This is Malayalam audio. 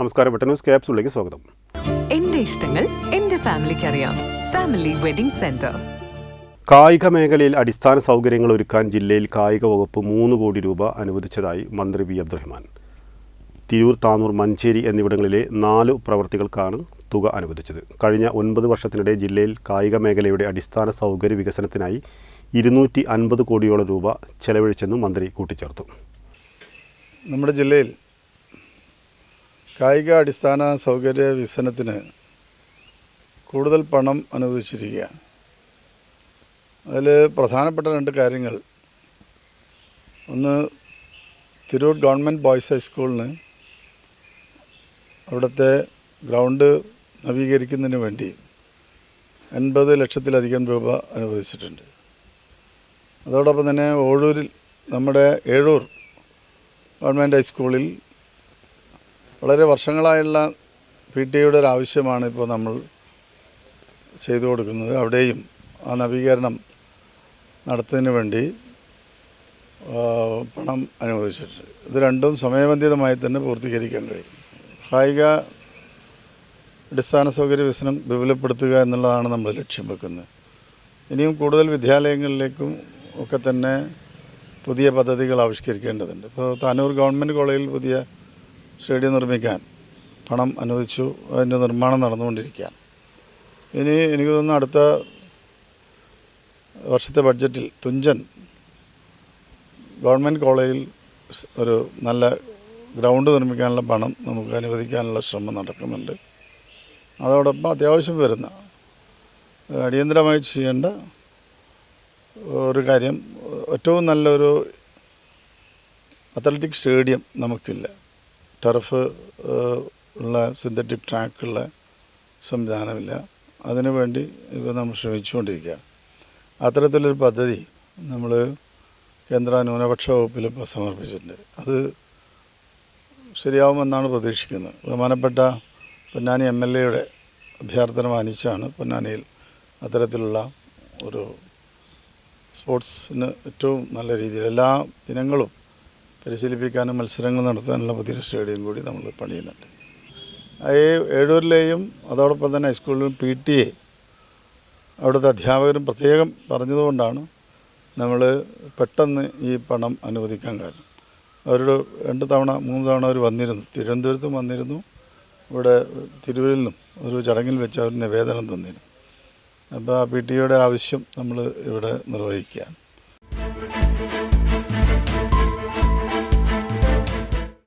നമസ്കാരം വെട്ട ന്യൂസ് ക്യാപ്സിലേക്ക് സ്വാഗതം. എന്റെ ഇഷ്ടങ്ങൾ എന്റെ ഫാമിലിക്ക് അറിയാം ഫാമിലി വെഡിംഗ് സെന്റർ. കായിക മേഖലയിൽ അടിസ്ഥാന സൗകര്യങ്ങൾ ഒരുക്കാൻ ജില്ലയിൽ കായിക വകുപ്പ് മൂന്ന് കോടി രൂപ അനുവദിച്ചതായി മന്ത്രി വി. അബ്ദുറഹ്മാൻ. തിരൂർ താനൂർ മഞ്ചേരി എന്നിവിടങ്ങളിലെ നാല് പ്രവൃത്തികൾക്കാണ് തുക അനുവദിച്ചത്. കഴിഞ്ഞ ഒൻപത് വർഷത്തിനിടെ ജില്ലയിൽ കായിക മേഖലയുടെ അടിസ്ഥാന സൗകര്യ വികസനത്തിനായി ഇരുന്നൂറ്റി അൻപത് കോടിയോളം രൂപ ചെലവഴിച്ചെന്നും മന്ത്രി കൂട്ടിച്ചേർത്തു. നമ്മുടെ ജില്ലയിൽ കായിക അടിസ്ഥാന സൗകര്യ വികസനത്തിന് കൂടുതൽ പണം അനുവദിച്ചിരിക്കുകയാണ്. അതിൽ പ്രധാനപ്പെട്ട രണ്ട് കാര്യങ്ങൾ. ഒന്ന് തിരൂർ ഗവൺമെന്റ് ബോയ്സ് ഹൈസ്കൂളിന് അവിടുത്തെ ഗ്രൗണ്ട് നവീകരിക്കുന്നതിന് വേണ്ടി എൺപത് ലക്ഷത്തിലധികം രൂപ അനുവദിച്ചിട്ടുണ്ട്. അതോടൊപ്പം തന്നെ ഓഴൂരിൽ നമ്മുടെ ഏഴൂർ ഗവൺമെന്റ് ഹൈസ്കൂളിൽ വളരെ വർഷങ്ങളായുള്ള പി ടി യുടെ ഒരു ആവശ്യമാണ് ഇപ്പോൾ നമ്മൾ ചെയ്തു കൊടുക്കുന്നത്. അവിടെയും ആ നവീകരണം നടത്തുന്നതിന് വേണ്ടി പണം അനുവദിച്ചിട്ടുണ്ട്. ഇത് രണ്ടും സമയബന്ധിതമായി തന്നെ പൂർത്തീകരിക്കാൻ കഴിയും. കായിക അടിസ്ഥാന സൗകര്യ വികസനം വിപുലപ്പെടുത്തുക എന്നുള്ളതാണ് നമ്മൾ ലക്ഷ്യം വെക്കുന്നത്. ഇനിയും കൂടുതൽ വിദ്യാലയങ്ങളിലേക്കും ഒക്കെ തന്നെ പുതിയ പദ്ധതികൾ ആവിഷ്കരിക്കേണ്ടതുണ്ട്. ഇപ്പോൾ താനൂർ ഗവൺമെന്റ് കോളേജിൽ പുതിയ സ്റ്റേഡിയം നിർമ്മിക്കാൻ പണം അനുവദിച്ചു. അതിന്റെ നിർമ്മാണം നടന്നുകൊണ്ടിരിക്കുകയാണ്. ഇനി എനിക്ക് തോന്നുന്നു അടുത്ത വർഷത്തെ ബഡ്ജറ്റിൽ തുഞ്ചൻ ഗവൺമെന്റ് കോളേജിൽ ഒരു നല്ല ഗ്രൗണ്ട് നിർമ്മിക്കാനുള്ള പണം നമുക്ക് അനുവദിക്കാനുള്ള ശ്രമം നടക്കുന്നുണ്ട്. അതോടൊപ്പം അത്യാവശ്യം വരുന്ന അടിയന്തരമായി ചെയ്യേണ്ട ഒരു കാര്യം ഏറ്റവും നല്ലൊരു അത്ലറ്റിക് സ്റ്റേഡിയം നമുക്കില്ല. ടർഫ് ഉള്ള സിന്തറ്റിക് ട്രാക്കുള്ള സംവിധാനമില്ല. അതിനുവേണ്ടി ഇപ്പോൾ നമ്മൾ ശ്രമിച്ചുകൊണ്ടിരിക്കുകയാണ് അത്തരത്തിലൊരു പദ്ധതി നമ്മൾ കേന്ദ്ര ന്യൂനപക്ഷ വകുപ്പിൽ ഇപ്പോൾ സമർപ്പിച്ചിട്ടുണ്ട്. അത് ശരിയാവുമെന്നാണ് പ്രതീക്ഷിക്കുന്നത്. ബഹുമാനപ്പെട്ട പൊന്നാനി എം എൽ എയുടെ അഭ്യർത്ഥന മാനിച്ചാണ് പൊന്നാനിയിൽ അത്തരത്തിലുള്ള ഒരു സ്പോർട്സിന് ഏറ്റവും നല്ല രീതിയിൽ എല്ലാ ഇനങ്ങളും പരിശീലിപ്പിക്കാനും മത്സരങ്ങൾ നടത്താനുള്ള പുതിയൊരു സ്റ്റേഡിയം കൂടി നമ്മൾ പണിയുന്നുണ്ട്. ഈ ഏഴൂരിലെയും അതോടൊപ്പം തന്നെ ഹൈസ്കൂളിലും പി ടി എ അവിടുത്തെ അധ്യാപകരും പ്രത്യേകം പറഞ്ഞതുകൊണ്ടാണ് നമ്മൾ പെട്ടെന്ന് ഈ പണം അനുവദിക്കാൻ കാരണം. അവരോട് രണ്ട് തവണ മൂന്ന് തവണ അവർ വന്നിരുന്നു. തിരുവനന്തപുരത്തും വന്നിരുന്നു. ഇവിടെ തിരുവൂരിൽ നിന്നും ഒരു ചടങ്ങിൽ വെച്ച് അവർ നിവേദനം തന്നിരുന്നു. അപ്പോൾ ആ പി ടി ആവശ്യം നമ്മൾ ഇവിടെ നിർവഹിക്കുകയാണ്.